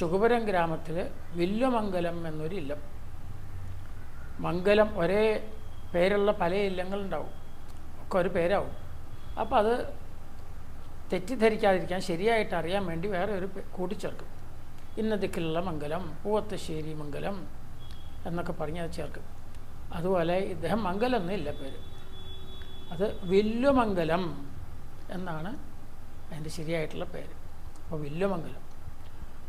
ശുകുപുരം ഗ്രാമത്തിൽ വില്ലുമംഗലം എന്നൊരു ഇല്ലം. മംഗലം ഒരേ പേരുള്ള പല ഇല്ലങ്ങളുണ്ടാവും. ഒക്കെ ഒരു പേരാവും. അപ്പോൾ അത് തെറ്റിദ്ധരിക്കാതിരിക്കാൻ ശരിയായിട്ട് അറിയാൻ വേണ്ടി വേറെ ഒരു കൂട്ടിച്ചേർക്കും. ഇന്ന ദിക്കിലുള്ള മംഗലം പൂവത്തശ്ശേരി മംഗലം എന്നൊക്കെ പറഞ്ഞ് അത് ചേർക്കും. അതുപോലെ ഇദ്ദേഹം മംഗലം എന്നില്ല പേര്. അത് വില്ലുമംഗലം എന്നാണ് അതിന്റെ ശരിയായിട്ടുള്ള പേര്. അപ്പോൾ വില്ലുമംഗലം.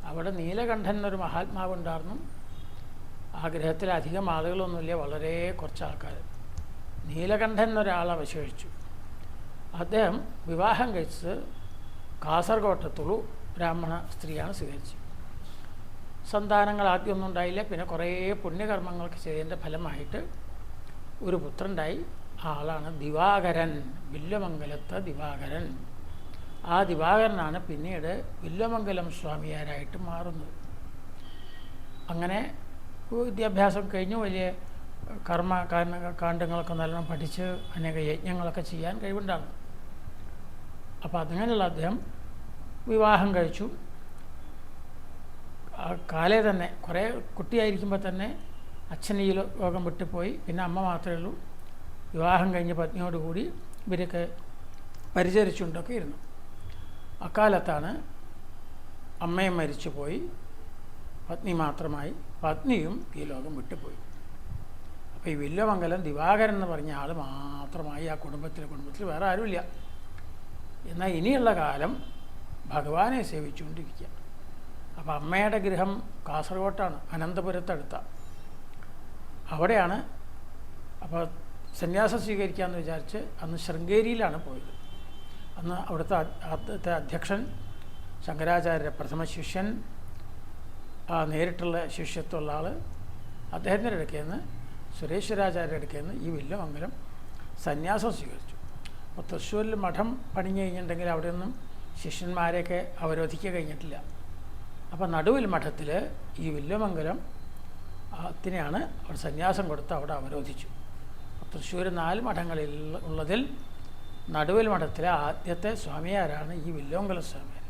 അവിടെ നീലകണ്ഠൻ എന്നൊരു മഹാത്മാവുണ്ടായിരുന്നു ആ അധികം ആളുകളൊന്നുമില്ല വളരെ കുറച്ച് ആൾക്കാർ നീലകണ്ഠൻ എന്നൊരാൾ അവശേഷിച്ചു അദ്ദേഹം വിവാഹം കഴിച്ചത് കാസർകോട്ടത്തുള്ളു തുളു ബ്രാഹ്മണ സ്ത്രീയാണ് സ്വീകരിച്ചത്. സന്താനങ്ങൾ ആദ്യമൊന്നും ഉണ്ടായില്ല പിന്നെ കുറേ പുണ്യകർമ്മങ്ങൾക്ക് ചെയ്തതിന്റെ ഫലമായിട്ട് ഒരു പുത്രണ്ടായി ആ ആളാണ് ദിവാകരൻ വില്വമംഗലത്തെ ദിവാകരൻ. ആ ദിവാകരനാണ് പിന്നീട് വില്വമംഗലം സ്വാമിയാരായിട്ട് മാറുന്നത്. അങ്ങനെ വിദ്യാഭ്യാസം കഴിഞ്ഞു വലിയ കർമ്മ കാണ്ഡങ്ങളൊക്കെ നല്ലോണം പഠിച്ച് അനേക യജ്ഞങ്ങളൊക്കെ ചെയ്യാൻ കഴിവുണ്ടാകും അപ്പോൾ അങ്ങനെയുള്ള അദ്ദേഹം വിവാഹം കഴിച്ചു. കാലേ തന്നെ കുറേ കുട്ടിയായിരിക്കുമ്പോൾ തന്നെ അച്ഛൻ ഈ ലോകം വിട്ടുപോയി. പിന്നെ അമ്മ മാത്രമേ ഉള്ളൂ. വിവാഹം കഴിഞ്ഞ പത്നിയോടുകൂടി ഇവരൊക്കെ പരിചരിച്ചുകൊണ്ടൊക്കെ ഇരുന്നു. അക്കാലത്താണ് അമ്മയും മരിച്ചുപോയി. പത്നി മാത്രമായി. പത്നിയും ഈ ലോകം വിട്ടുപോയി. അപ്പോൾ ഈ വില്ലമംഗലം ദിവാകരൻ എന്ന് പറഞ്ഞ ആൾ മാത്രമായി ആ കുടുംബത്തിലെ കുടുംബത്തിൽ വേറെ ആരുമില്ല. എന്നാൽ ഇനിയുള്ള കാലം ഭഗവാനെ സേവിച്ചുകൊണ്ടിരിക്കുക. അപ്പോൾ അമ്മയുടെ ഗൃഹം കാസർഗോട്ടാണ് അനന്തപുരത്തടുത്ത. അവിടെയാണ്. അപ്പോൾ സന്യാസം സ്വീകരിക്കാമെന്ന് വിചാരിച്ച് അന്ന് ശൃംഗേരിയിലാണ് പോയത്. അന്ന് അവിടുത്തെ അവിടുത്തെ അധ്യക്ഷൻ ശങ്കരാചാര്യ പ്രഥമ ശിഷ്യൻ നേരിട്ടുള്ള ശിഷ്യത്വമുള്ള ആൾ അദ്ദേഹത്തിന്റെ ഇടയ്ക്ക് നിന്ന് സുരേശ്വരാചാര്യ ഇടയ്ക്ക് നിന്ന് ഈ വില്ലുമംഗലം സന്യാസം സ്വീകരിച്ചു. അപ്പോൾ തൃശ്ശൂരിൽ മഠം പണിഞ്ഞു കഴിഞ്ഞിട്ടുണ്ടെങ്കിൽ അവിടെയൊന്നും ശിഷ്യന്മാരെയൊക്കെ അവരോധിക്കുക കഴിഞ്ഞിട്ടില്ല. അപ്പോൾ നടുവിൽ മഠത്തിൽ ഈ വില്ലുമംഗലം ത്തിനെയാണ് അവിടെ സന്യാസം കൊടുത്ത് അവിടെ അവരോധിച്ചു. തൃശ്ശൂർ നാല് മഠങ്ങളിൽ ഉള്ളതിൽ നടുവിൽ മഠത്തിലെ ആദ്യത്തെ സ്വാമിയാരാണ് ഈ വില്ലോങ്കല സ്വാമിയാർ.